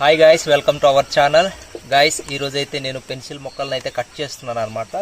Hi guys welcome to our channel guys ఈరోజు అయితే నేను పెన్సిల్ మొక్కలను అయితే కట్ చేస్తున్నాను అనమాట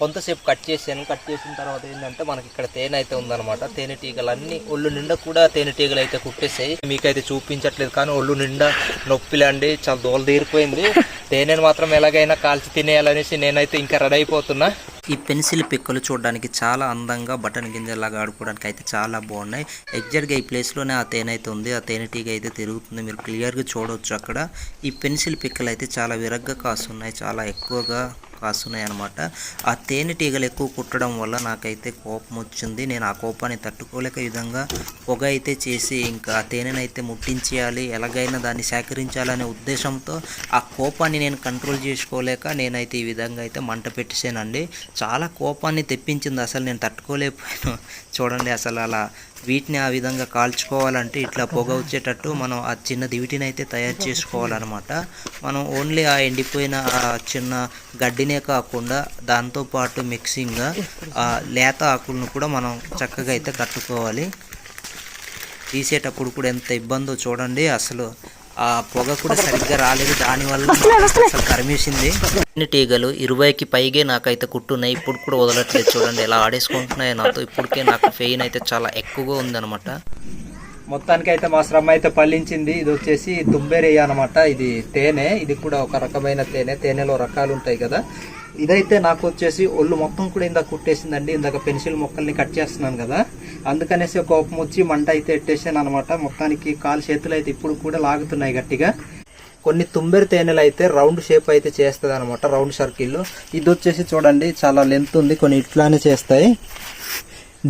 కొంతసేపు కట్ చేశాను. కట్ చేసిన తర్వాత ఏంటంటే మనకి ఇక్కడ తేనె అయితే ఉందన్నమాట. తేనెటీగలు అన్ని ఒళ్ళు నిండా కూడా తేనెటీగలు అయితే కుట్టేసాయి మీకైతే చూపించట్లేదు కానీ ఒళ్ళు నిండా నొప్పిలండి. చాలా దోలు తీరిపోయింది తేనెను మాత్రం ఎలాగైనా కాల్చి తినేయాలనేసి నేనైతే ఇంకా రెడీ అయిపోతున్నా. ఈ పెన్సిల్ పిక్కలు చూడడానికి చాలా అందంగా బటన్ గింజలాగా ఆడుకోవడానికి అయితే చాలా బాగున్నాయి. ఎగ్జాక్ట్గా ఈ ప్లేస్లోనే ఆ తేనె అయితే ఉంది. ఆ తేనెటీగ అయితే తిరుగుతుంది. మీరు క్లియర్గా చూడవచ్చు అక్కడ. ఈ పెన్సిల్ పిక్కలు అయితే చాలా విరగ్గా కాస్తున్నాయి చాలా ఎక్కువగా కాస్తున్నాయి అనమాట ఆ తేనెటీగలు ఎక్కువ కుట్టడం వల్ల నాకైతే కోపం వచ్చింది నేను ఆ కోపాన్ని తట్టుకోలేక ఈ విధంగా పొగ అయితే చేసి ఇంకా ఆ తేనెను అయితే ముట్టించేయాలి. ఎలాగైనా దాన్ని సేకరించాలనే ఉద్దేశంతో ఆ కోపాన్ని నేను కంట్రోల్ చేసుకోలేక నేనైతే ఈ విధంగా అయితే మంట పెట్టేసానండి చాలా కోపాన్ని తెప్పించింది. అసలు నేను తట్టుకోలేకపోయాను. చూడండి అసలు అలా వీటిని ఆ విధంగా కాల్చుకోవాలంటే ఇట్లా పొగ వచ్చేటట్టు మనం ఆ చిన్న దివిటిని అయితే తయారు చేసుకోవాలన్నమాట. మనం ఓన్లీ ఆ ఎండిపోయిన ఆ చిన్న గడ్డినే కాకుండా దాంతోపాటు మిక్సింగ్గా ఆ లేత ఆకులను కూడా మనం చక్కగా అయితే కట్టుకోవాలి. తీసేటప్పుడు కూడా ఎంత ఇబ్బందో చూడండి అసలు ఆ పొగ కూడా సరిగ్గా రాలేదు. దానివల్ల అసలు కరిమేసింది. అన్ని టీగలు ఇరవైకి పైగే నాకైతే కుట్టున్నాయి. ఇప్పుడు కూడా వదలట్లేదు చూడండి ఎలా ఆడేసుకుంటున్నాయి నాతో. ఇప్పటికే నాకు పెయిన్ అయితే చాలా ఎక్కువగా ఉందన్నమాట. మొత్తానికి అయితే మా శ్రమ అయితే పల్లించింది ఇది వచ్చేసి తుంబేరేయ అనమాట ఇది తేనె. ఇది కూడా ఒక రకమైన తేనె. తేనెలో రకాలు ఉంటాయి కదా. ఇదైతే నాకు వచ్చేసి ఒళ్ళు మొత్తం కూడా ఇందాక కుట్టేసిందండి. ఇందాక పెన్సిల్ మొక్కల్ని కట్ చేస్తున్నాను కదా. అందుకనేసి కోపం వచ్చి మంట అయితే ఎట్టేసాను అనమాట మొత్తానికి కాలు చేతులు అయితే ఇప్పుడు కూడా లాగుతున్నాయి గట్టిగా. కొన్ని తుంబెరి తేనెలు అయితే రౌండ్ షేప్ అయితే చేస్తుంది అనమాట రౌండ్ సర్కిల్లో. ఇది వచ్చేసి చూడండి చాలా లెంత్ ఉంది కొన్ని ఇట్లానే చేస్తాయి.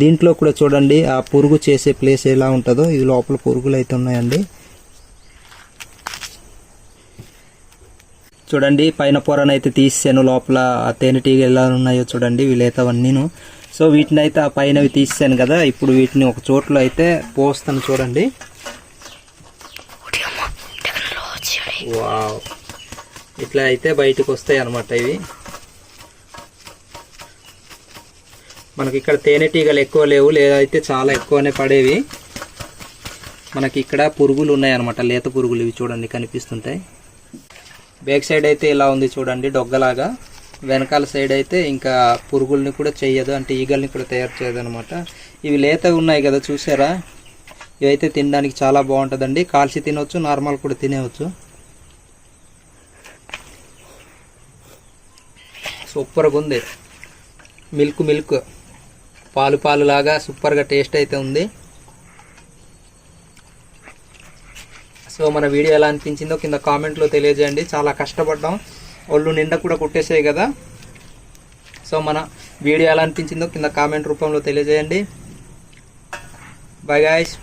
దీంట్లో కూడా చూడండి ఆ పురుగు చేసే ప్లేస్ ఎలా ఉంటుందో ఇది లోపల పురుగులు అయితే ఉన్నాయండి. చూడండి పైన పొరను అయితే తీసాను లోపల తేనెటీగ ఎలా ఉన్నాయో చూడండి వీళ్ళైతే అవన్నీను సో వీటిని అయితే ఆ పైనవి తీసాను కదా ఇప్పుడు వీటిని ఒక చోట్లో అయితే పోస్తాను చూడండి. వావ్. ఇట్లా అయితే బయటకు వస్తాయి అన్నమాట ఇవి. మనకి ఇక్కడ తేనెటీగలు ఎక్కువ లేవు లేదా అయితే చాలా ఎక్కువనే పడేవి. మనకి ఇక్కడ పురుగులు ఉన్నాయి అన్నమాట లేత పురుగులు ఇవి చూడండి కనిపిస్తుంటాయి. బ్యాక్ సైడ్ అయితే ఇలా ఉంది చూడండి డొగ్గలాగా. వెనకాల సైడ్ అయితే ఇంకా పురుగుల్ని కూడా చేయదు అంటే ఈగల్ని కూడా తయారు చేయదు అనమాట ఇవి లేతగా ఉన్నాయి కదా చూసారా? ఇవైతే తినడానికి చాలా బాగుంటుందండి. కాల్చి తినవచ్చు నార్మల్ కూడా తినేవచ్చు సూపర్గా ఉంది. Milk milk. పాలు పాలు లాగా సూపర్గా టేస్ట్ అయితే ఉంది. సో మన వీడియో ఎలా అనిపించిందో కింద కామెంట్లో తెలియజేయండి. చాలా కష్టపడ్డాం. ఒళ్ళు నిండా కూడా కుట్టేసాయి కదా. సో మన వీడియో ఎలా అనిపించిందో కింద కామెంట్ రూపంలో తెలియజేయండి. Bye guys